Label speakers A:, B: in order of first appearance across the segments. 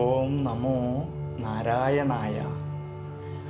A: ഓം നമോ നാരായണായ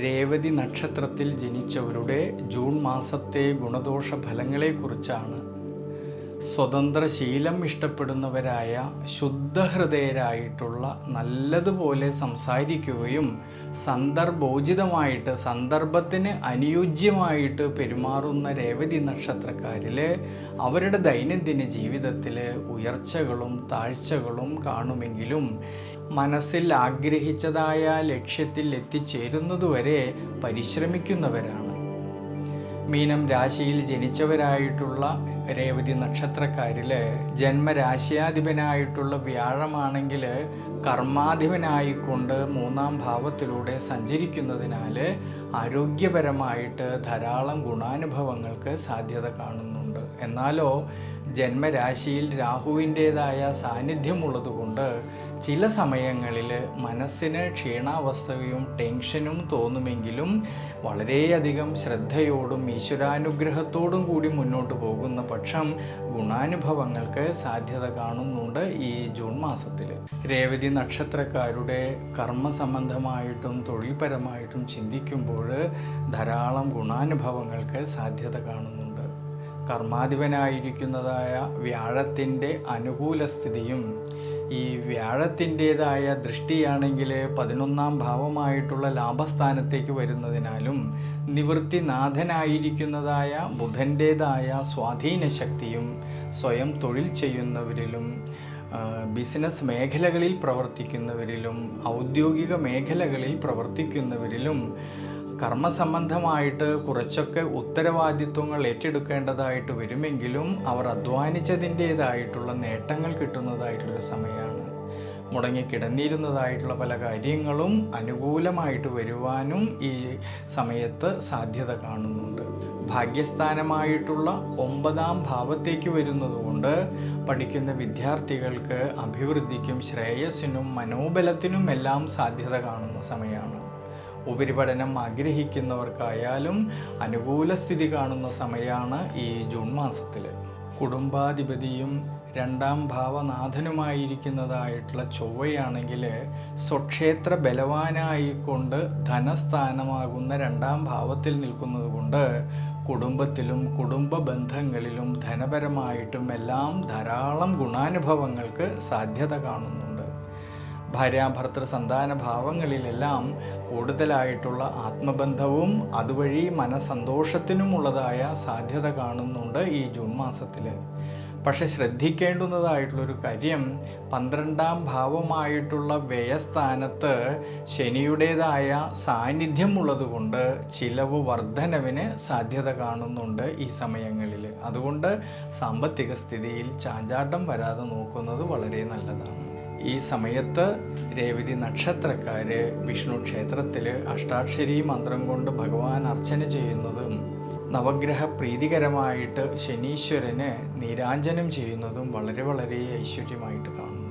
A: രേവതി നക്ഷത്രത്തിൽ ജനിച്ചവരുടെ ജൂൺ മാസത്തെ ഗുണദോഷ ഫലങ്ങളെക്കുറിച്ചാണ് സ്വതന്ത്ര ശീലം ഇഷ്ടപ്പെടുന്നവരായ ശുദ്ധഹൃദയരായിട്ടുള്ള നല്ലതുപോലെ സംസാരിക്കുകയും സന്ദർഭോചിതമായിട്ട് സന്ദർഭത്തിന് അനുയോജ്യമായിട്ട് പെരുമാറുന്ന രേവതി നക്ഷത്രക്കാരിൽ അവരുടെ ദൈനംദിന ജീവിതത്തിൽ ഉയർച്ചകളും താഴ്ചകളും കാണുമെങ്കിലും മനസ്സിൽ ആഗ്രഹിച്ചതായ ലക്ഷ്യത്തിൽ എത്തിച്ചേരുന്നതുവരെ പരിശ്രമിക്കുന്നവരാണ്. മീനം രാശിയിൽ ജനിച്ചവരായിട്ടുള്ള രേവതി നക്ഷത്രക്കാരിൽ ജന്മരാശിയാധിപനായിട്ടുള്ള വ്യാഴമാണെങ്കിൽ കർമാധിപനായിക്കൊണ്ട് മൂന്നാം ഭാവത്തിലൂടെ സഞ്ചരിക്കുന്നതിനാൽ ആരോഗ്യപരമായിട്ട് ധാരാളം ഗുണാനുഭവങ്ങൾക്ക് സാധ്യത കാണുന്നുണ്ട്. എന്നാലോ ജന്മരാശിയിൽ രാഹുവിന്റേതായ സാന്നിധ്യമുള്ളതുകൊണ്ട് ചില സമയങ്ങളിൽ മനസ്സിന് ക്ഷീണാവസ്ഥയും ടെൻഷനും തോന്നുമെങ്കിലും വളരെയധികം ശ്രദ്ധയോടും ഈശ്വരാനുഗ്രഹത്തോടും കൂടി മുന്നോട്ട് പോകുന്ന പക്ഷം ഗുണാനുഭവങ്ങൾക്ക് സാധ്യത കാണുന്നുണ്ട് ഈ ജൂൺ മാസത്തിൽ. രേവതി നക്ഷത്രക്കാരുടെ കർമ്മ സംബന്ധമായിട്ടും തൊഴിൽപരമായിട്ടും ചിന്തിക്കുമ്പോൾ ധാരാളം ഗുണാനുഭവങ്ങൾക്ക് സാധ്യത കാണുന്നുണ്ട്. കർമാധിപനായിരിക്കുന്നതായ വ്യാഴത്തിന്റെ അനുകൂല സ്ഥിതിയും ഈ വ്യാഴത്തിന്റേതായ ദൃഷ്ടിയാണെങ്കിൽ പതിനൊന്നാം ഭാവമായിട്ടുള്ള ലാഭസ്ഥാനത്തേക്ക് വരുന്നതിനാലും നിവൃത്തിനാഥനായിരിക്കുന്നതായ ബുധന്റേതായ സ്വാധീന ശക്തിയും സ്വയം തൊഴിൽ ചെയ്യുന്നവരിലും ബിസിനസ് മേഖലകളിൽ പ്രവർത്തിക്കുന്നവരിലും ഔദ്യോഗിക മേഖലകളിൽ പ്രവർത്തിക്കുന്നവരിലും കർമ്മസംബന്ധമായിട്ട് കുറച്ചൊക്കെ ഉത്തരവാദിത്വങ്ങൾ ഏറ്റെടുക്കേണ്ടതായിട്ട് വരുമെങ്കിലും അവർ അധ്വാനിച്ചതിന്റേതായിട്ടുള്ള നേട്ടങ്ങൾ കിട്ടുന്നതായിട്ടുള്ളൊരു സമയമാണ്. മുടങ്ങിക്കിടന്നിരുന്നതായിട്ടുള്ള പല കാര്യങ്ങളും അനുകൂലമായിട്ട് വരുവാനും ഈ സമയത്ത് സാധ്യത കാണുന്നുണ്ട്. ഭാഗ്യസ്ഥാനമായിട്ടുള്ള ഒമ്പതാം ഭാവത്തേക്ക് വരുന്നതുകൊണ്ട് പഠിക്കുന്ന വിദ്യാർത്ഥികൾക്ക് അഭിവൃദ്ധിക്കും ശ്രേയസ്സിനും മനോബലത്തിനും എല്ലാം സാധ്യത കാണുന്ന സമയമാണ്. ഉപരിപഠനം ആഗ്രഹിക്കുന്നവർക്കായാലും അനുകൂല സ്ഥിതി കാണുന്ന സമയമാണ് ഈ ജൂൺ മാസത്തിൽ കുടുംബാധിപതിയും രണ്ടാം ഭാവനാഥനുമായിരിക്കുന്നതായിട്ടുള്ള ചൊവ്വയാണെങ്കിൽ സ്വക്ഷേത്ര ബലവാനായിക്കൊണ്ട് ധനസ്ഥാനമാകുന്ന രണ്ടാം ഭാവത്തിൽ നിൽക്കുന്നത് കൊണ്ട് കുടുംബത്തിലും കുടുംബ ബന്ധങ്ങളിലും ധനപരമായിട്ടും എല്ലാം ധാരാളം ഗുണാനുഭവങ്ങൾക്ക് സാധ്യത കാണുന്നുണ്ട്. ഭാര്യാഭർത്തൃ സന്താന ഭാവങ്ങളിലെല്ലാം കൂടുതലായിട്ടുള്ള ആത്മബന്ധവും അതുവഴി മനസന്തോഷത്തിനുമുള്ളതായ സാധ്യത കാണുന്നുണ്ട് ഈ ജൂൺ മാസത്തിൽ പക്ഷെ ശ്രദ്ധിക്കേണ്ടുന്നതായിട്ടുള്ളൊരു കാര്യം പന്ത്രണ്ടാം ഭാവമായിട്ടുള്ള വ്യയസ്ഥാനത്ത് ശനിയുടേതായ സാന്നിധ്യമുള്ളതുകൊണ്ട് ചിലവ് വർധനവിന് സാധ്യത കാണുന്നുണ്ട് ഈ സമയങ്ങളിൽ അതുകൊണ്ട് സാമ്പത്തിക സ്ഥിതിയിൽ ചാഞ്ചാട്ടം വരാതെ നോക്കുന്നത് വളരെ നല്ലതാണ്. ഈ സമയത്ത് രേവതി നക്ഷത്രക്കാർ വിഷ്ണു ക്ഷേത്രത്തിൽ അഷ്ടാക്ഷരി മന്ത്രം കൊണ്ട് ഭഗവാൻ അർച്ചന ചെയ്യുന്നതും നവഗ്രഹ പ്രീതികരമായിട്ട് ശനീശ്വരന് നീരാഞ്ജനം ചെയ്യുന്നതും വളരെ വളരെ ഐശ്വര്യമായിട്ട് കാണും